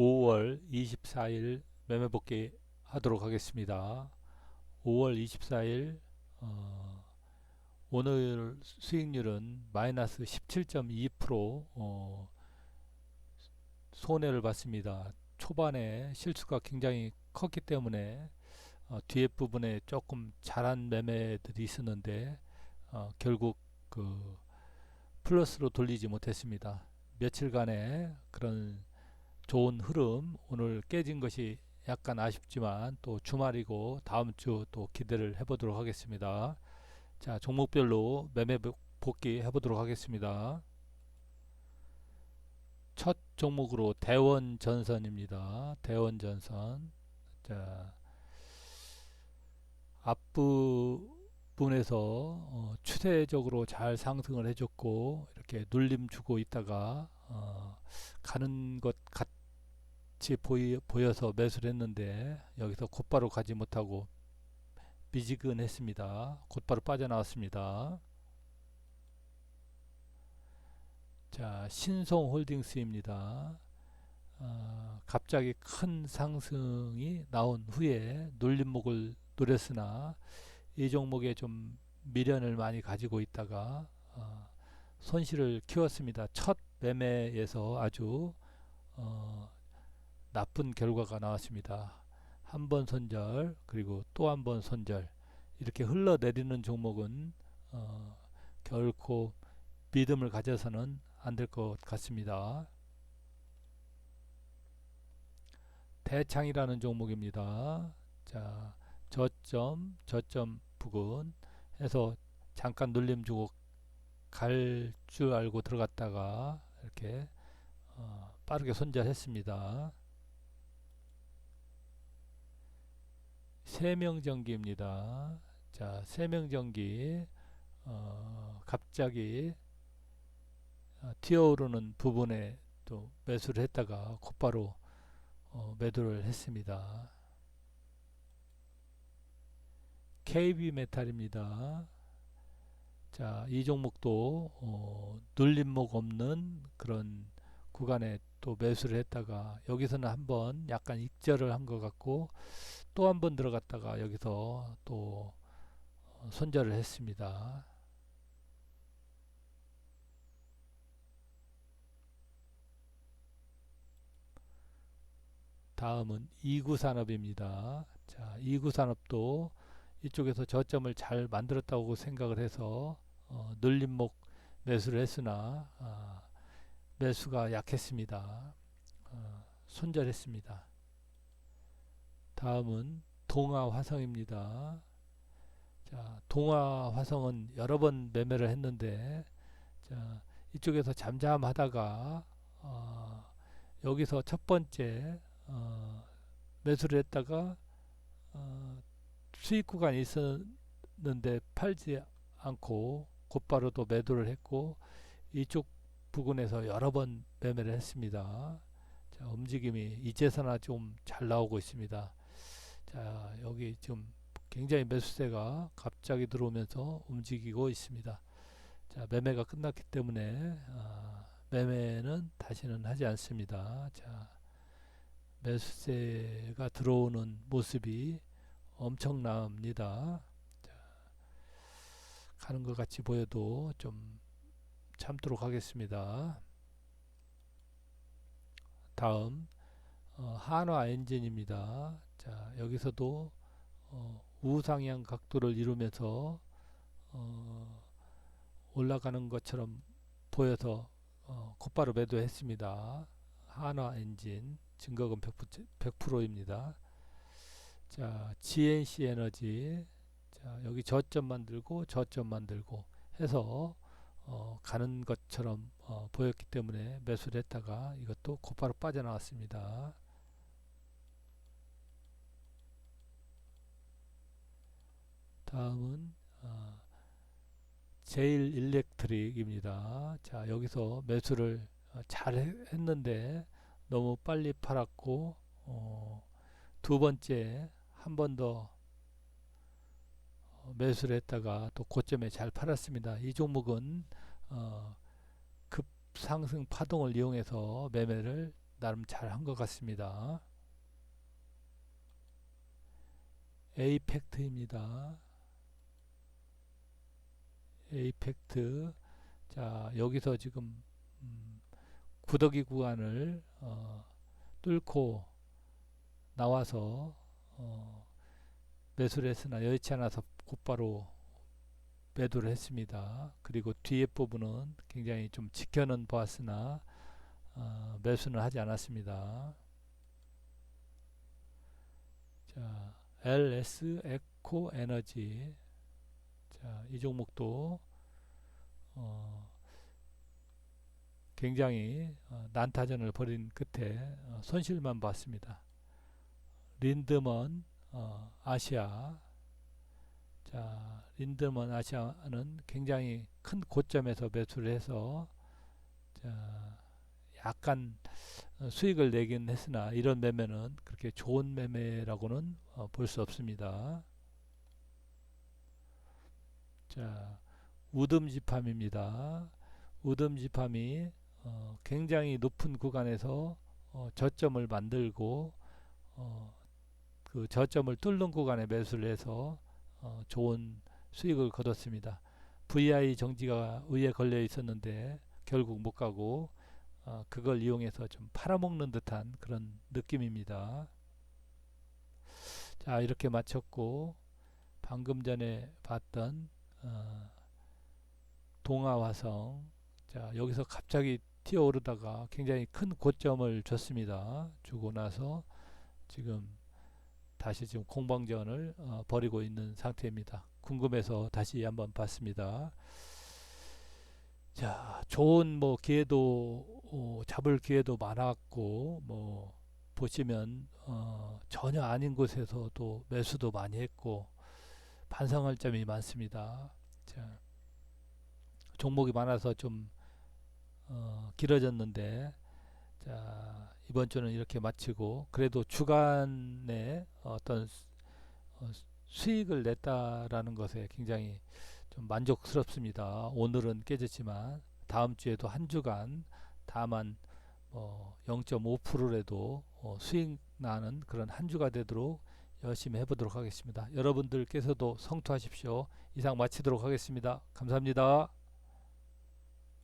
5월 24일 매매 복귀 하도록 하겠습니다. 5월 24일 어, 오늘 수익률은 마이너스 17.2% 어, 손해를 봤습니다. 초반에 실수가 굉장히 컸기 때문에 어, 뒤에 부분에 조금 잘한 매매들이 있었는데 어, 결국 그 플러스로 돌리지 못했습니다. 며칠간의 그런 좋은 흐름 오늘 깨진 것이 약간 아쉽지만 또 주말이고 다음 주 또 기대를 해보도록 하겠습니다. 자 종목별로 매매 복귀 해보도록 하겠습니다. 첫 종목으로 대원전선입니다. 대원전선 자 앞부분에서 어, 추세적으로 잘 상승을 해줬고 이렇게 눌림 주고 있다가 어, 가는 것 같. 같이 보이, 보여서 매수를 했는데 여기서 곧바로 가지 못하고 미지근했습니다. 곧바로 빠져나왔습니다. 자, 신송홀딩스입니다. 어, 갑자기 큰 상승이 나온 후에 눌림목을 노렸으나 이 종목에 좀 미련을 많이 가지고 있다가 어, 손실을 키웠습니다. 첫 매매에서 아주 어, 나쁜 결과가 나왔습니다. 한 번 손절 그리고 또 한 번 손절 이렇게 흘러내리는 종목은 어, 결코 믿음을 가져서는 안 될 것 같습니다. 대창이라는 종목입니다. 자, 저점, 저점 부근 해서 잠깐 눌림 주고 갈 줄 알고 들어갔다가 이렇게 어, 빠르게 손절했습니다. 세명전기입니다. 자, 세명전기 어, 갑자기 어, 튀어오르는 부분에 또 매수를 했다가 곧바로 어, 매도를 했습니다. KB 메탈입니다. 자, 이 종목도 어, 눌림목 없는 그런 구간에 또 매수를 했다가 여기서는 한번 약간 익절을 한 것 같고 또 한 번 들어갔다가 여기서 또 어, 손절을 했습니다. 다음은 이구산업입니다. 자, 이구산업도 이쪽에서 저점을 잘 만들었다고 생각을 해서 어, 늘림목 매수를 했으나 어, 매수가 약했습니다. 어, 손절했습니다. 다음은 동아 화성입니다. 자, 동아 화성은 여러 번 매매를 했는데 자, 이쪽에서 잠잠하다가 어, 여기서 첫 번째 어, 매수를 했다가 어, 수익 구간이 있었는데 팔지 않고 곧바로 또 매도를 했고 이쪽 부근에서 여러 번 매매를 했습니다. 자, 움직임이 이제서나 좀 잘 나오고 있습니다. 자, 여기 지금 굉장히 매수세가 갑자기 들어오면서 움직이고 있습니다. 자, 매매가 끝났기 때문에 아, 매매는 다시는 하지 않습니다. 자, 매수세가 들어오는 모습이 엄청납니다. 자, 가는 것 같이 보여도 좀 참도록 하겠습니다. 다음 어, 한화 엔진입니다. 자 여기서도 어, 우상향 각도를 이루면서 어, 올라가는 것처럼 보여서 어, 곧바로 매도했습니다. 한화 엔진 증거금 100%입니다. 자 GNC 에너지 자 여기 저점 만들고 저점 만들고 해서 어, 가는 것처럼 어, 보였기 때문에 매수를 했다가 이것도 곧바로 빠져나왔습니다. 다음은 어, 제일 일렉트릭입니다. 자 여기서 매수를 어, 잘 했는데 너무 빨리 팔았고 어, 두 번째 한 번 더 매수를 했다가 또 고점에 잘 팔았습니다. 이 종목은 어, 급상승 파동을 이용해서 매매를 나름 잘 한 것 같습니다. 에이펙트입니다. 에이펙트. 자, 여기서 지금 음, 구더기 구간을 어, 뚫고 나와서 어, 매수를 했으나 여의치 않아서 곧바로 매도를 했습니다. 그리고 뒤에 부분은 굉장히 좀 지켜는 보았으나 어, 매수는 하지 않았습니다. 자, LS 에코 에너지. 자, 이 종목도 어, 굉장히 어, 난타전을 벌인 끝에 어, 손실만 봤습니다. 린드먼 어, 아시아. 자, 린드먼 아시아는 굉장히 큰 고점에서 매수를 해서 자, 약간 어, 수익을 내긴 했으나 이런 매매는 그렇게 좋은 매매라고는 어, 볼수 없습니다. 자, 우듬지팜입니다. 우듬지팜이 어, 굉장히 높은 구간에서 어, 저점을 만들고 어, 그 저점을 뚫는 구간에 매수를 해서 어, 좋은 수익을 거뒀습니다. VI 정지가 위에 걸려 있었는데 결국 못 가고 어, 그걸 이용해서 좀 팔아먹는 듯한 그런 느낌입니다. 자 이렇게 마쳤고 방금 전에 봤던 어, 동아화성 자 여기서 갑자기 튀어오르다가 굉장히 큰 고점을 줬습니다. 주고 나서 지금 다시 지금 공방전을 어, 벌이고 있는 상태입니다. 궁금해서 다시 한번 봤습니다. 자, 좋은 뭐 기회도 어, 잡을 기회도 많았고 뭐 보시면 어, 전혀 아닌 곳에서도 매수도 많이 했고 반성할 점이 많습니다. 자, 종목이 많아서 좀 어, 길어졌는데 자, 이번 주는 이렇게 마치고 그래도 주간에 어떤 수- 어, 수익을 냈다라는 것에 굉장히 좀 만족스럽습니다. 오늘은 깨졌지만 다음 주에도 한 주간 다만 뭐 0.5%라도 어, 수익 나는 그런 한 주가 되도록 열심히 해보도록 하겠습니다. 여러분들께서도 성투하십시오. 이상 마치도록 하겠습니다. 감사합니다.